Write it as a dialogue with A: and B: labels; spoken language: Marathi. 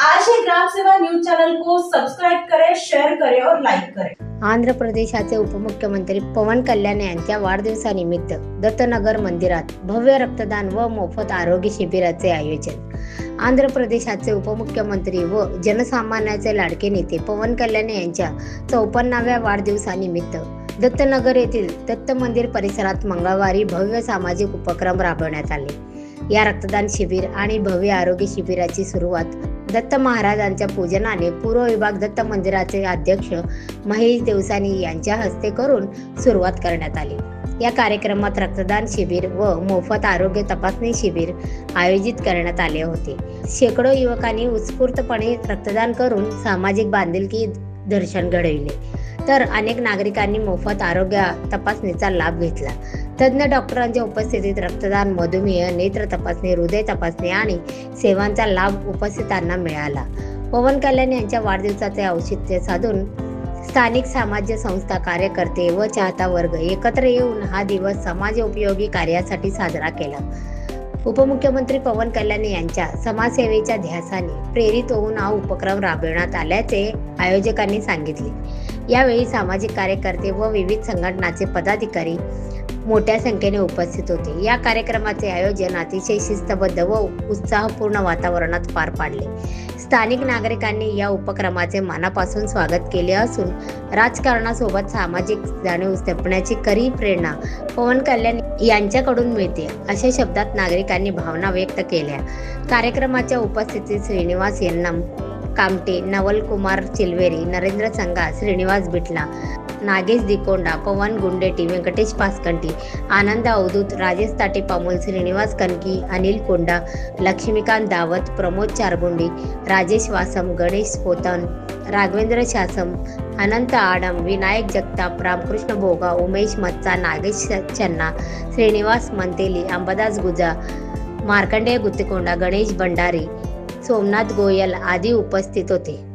A: आज ही ग्राम सेवा न्यूज चैनल को सब्सक्राइब करें शेयर करें और लाइक करें।
B: आंध्र प्रदेशाचे उपमुख्यमंत्री पवन कल्याण यांच्या वाढदिवसानिमित्त दत्तनगर मंदिरात भव्य रक्तदान व मोफत आरोग्य शिबिराचे आयोजन. आंध्र प्रदेशाचे उपमुख्यमंत्री व जनसामान्याचे लाडके नेते पवन कल्याण यांच्या चौपन्नाव्या वाढदिवसानिमित्त दत्तनगर येथील दत्त मंदिर परिसरात मंगळवारी भव्य सामाजिक उपक्रम राबवण्यात आले. या रक्तदान शिबिर आणि भव्य आरोग्य शिबिराची सुरुवात दत्त महाराजांच्या पूजनाने पूर्व विभाग दत्त मंदिराचे अध्यक्ष महेश देवसानी यांच्या हस्ते करून सुरुवात करण्यात आली. या कार्यक्रमात रक्तदान शिबिर व मोफत आरोग्य तपासणी शिबिर आयोजित करण्यात आले होते. शेकडो युवकांनी उत्स्फूर्तपणे रक्तदान करून सामाजिक बांधिलकी दर्शन घडविले. तर अनेक नागरिकांनी मोफत आरोग्य तपासणीचा लाभ घेतला. तज्ज्ञ डॉक्टरांच्या उपस्थितीत रक्तदान मधुमेह नेत्र तपासणी हृदय तपासणी आणि सेवांचा लाभ उपस्थितांना मिळाला. पवन कल्याण यांच्या वाढदिवसाचे औचित्य साधून स्थानिक सामाजिक संस्था कार्यकर्ते व चाहता वर्ग एकत्र येऊन हा दिवस समाज उपयोगी कार्यासाठी साजरा केला. उपमुख्यमंत्री पवन कल्याण यांच्या समाजसेवेच्या ध्यासाने प्रेरित होऊन हा उपक्रम राबविण्यात आल्याचे आयोजकांनी सांगितले. यावेळी सामाजिक कार्यकर्ते व विविध संघटनाचे पदाधिकारी मोठ्या संख्येने उपस्थित होते. या कार्यक्रमाचे आयोजन अतिशय शिस्तबद्ध व उत्साहपूर्ण वातावरणात पार पाडले. स्थानिक नागरिकांनी या उपक्रमाचे मनापासून स्वागत केले असून राजकारणासोबत सामाजिक जाणीव जपण्याची खरी प्रेरणा पवन कल्याण यांच्याकडून मिळते अशा शब्दात नागरिकांनी भावना व्यक्त केल्या. कार्यक्रमाच्या उपस्थितीत श्रीनिवास यांना कामटे नवल कुमार चिलवेरी नरेंद्र संगा श्रीनिवास बिटला नागेश दिकोंडा पवन गुंडेटी व्यंकटेश पासकंटी आनंद అవధూత్ राजेश ताटे పాముల్ श्रीनिवास कनकी अनिल कोंडा लक्ष्मीकांत दावत प्रमोद चारगुंडी राजेश वासम गणेश పోతాన్ राघवेंद्र शासम अनंत आडम विनायक जगताप रामकृष्ण भोगा उमेश मच्चा नागेश चन्ना श्रीनिवास मंतेली अंबादास गुजा मार्कंडेय गुत्तेकोंडा गणेश भंडारी सोमनाथ गोयल आदी उपस्थित होते.